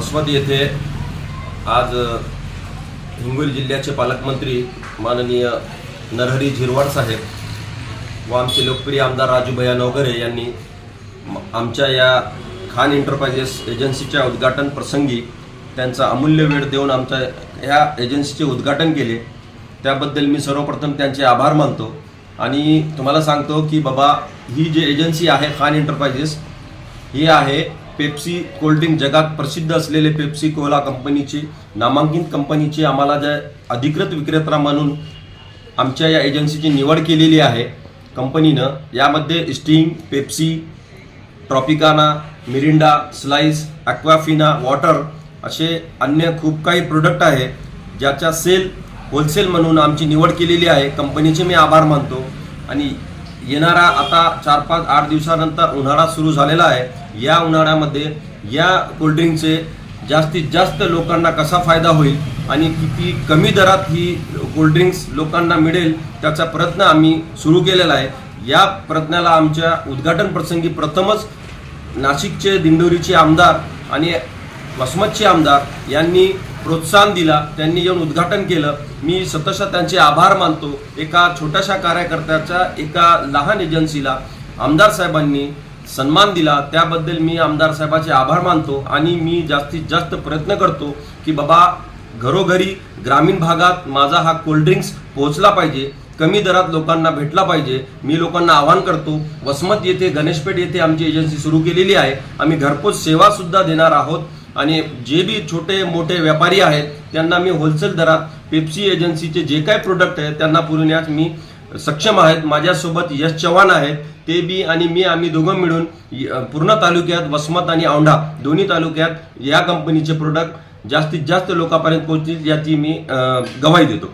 वसमत येथे आज हिंगोली जिल्ह्याचे पालकमंत्री माननीय नरहरी झिरवाड साहेब व आमचे लोकप्रिय आमदार राजूभया नवघरे यांनी म- आमच्या या खान एंटरप्राइजेस एजन्सीच्या उद्घाटन प्रसंगी त्यांचा अमूल्य वेळ देऊन आमच्या ह्या एजन्सीचे उद्घाटन केले. त्याबद्दल मी सर्वप्रथम त्यांचे आभार मानतो आणि तुम्हाला सांगतो की बाबा ही जी एजन्सी आहे खान एंटरप्राइजेस ही आहे पेप्सी कोल्ड्रिंक जगात प्रसिद्ध असलेले पेप्सी कोला कंपनीची नामांकित कंपनीची आम्हाला ज्या अधिकृत विक्रेता म्हणून आमच्या या एजन्सीची निवड केलेली आहे कंपनीनं यामध्ये Sting Pepsi Tropicana Mirinda Slice Aquafina water असे अन्य खूप काही प्रोडक्ट आहे ज्याच्या सेल होलसेल म्हणून आमची निवड केलेली आहे. कंपनीचे मी आभार मानतो आणि येणारा आता चार पाच आठ दिवसानंतर उन्हाळा सुरू झालेला आहे. या उन्हाळ्यामध्ये या कोल्ड्रिंकचे जास्तीत जास्त लोकांना कसा फायदा होईल आणि किती कमी दरात ही कोल्ड्रिंक्स लोकांना मिळेल त्याचा प्रयत्न आम्ही सुरू केलेला आहे. या प्रयत्नाला आमच्या उद्घाटन प्रसंगी प्रथमच नाशिकचे दिंडोरीचे आमदार आणि वसमतचे आमदार यांनी प्रोत्साहन दिला त्यांनी येऊन उद्घाटन केलं. मी सतशः त्यांचे आभार मानतो. एका छोट्याशा कार्यकर्त्याच्या एका लहान एजन्सीला आमदार साहेबांनी सन्मान दिला. त्याबद्दल मी आमदार साहेबाचे आभार मानतो आणि मी जास्तीत जास्त प्रयत्न करतो की बाबा घरोघरी ग्रामीण भागात माझा हा कोल्ड्रिंक्स पोहोचला पाहिजे कमी दरात लोकांना भेटला पाहिजे. मी लोकांना आवाहन करतो वसमत येथे गणेशपेठ येथे आमची एजन्सी सुरू केलेली आहे. आम्ही घरपोच सेवासुद्धा देणार आहोत. आणि जे बी छोटे मोठे व्यापारी आहेत त्यांना मी होलसेल दरात पेप्सी एजन्सीचे जे काही प्रोडक्ट आहेत त्यांना पुरवण्यास मी सक्षम आहेत. माझ्यासोबत यश चव्हाण आहेत. ते बी आणि मी आम्ही दोघं मिळून य- पूर्ण तालुक्यात वसमत आणि औंढा दोन्ही तालुक्यात या कंपनीचे प्रोडक्ट जास्तीत जास्त लोकांपर्यंत पोहोचतील याची मी गवाही देतो.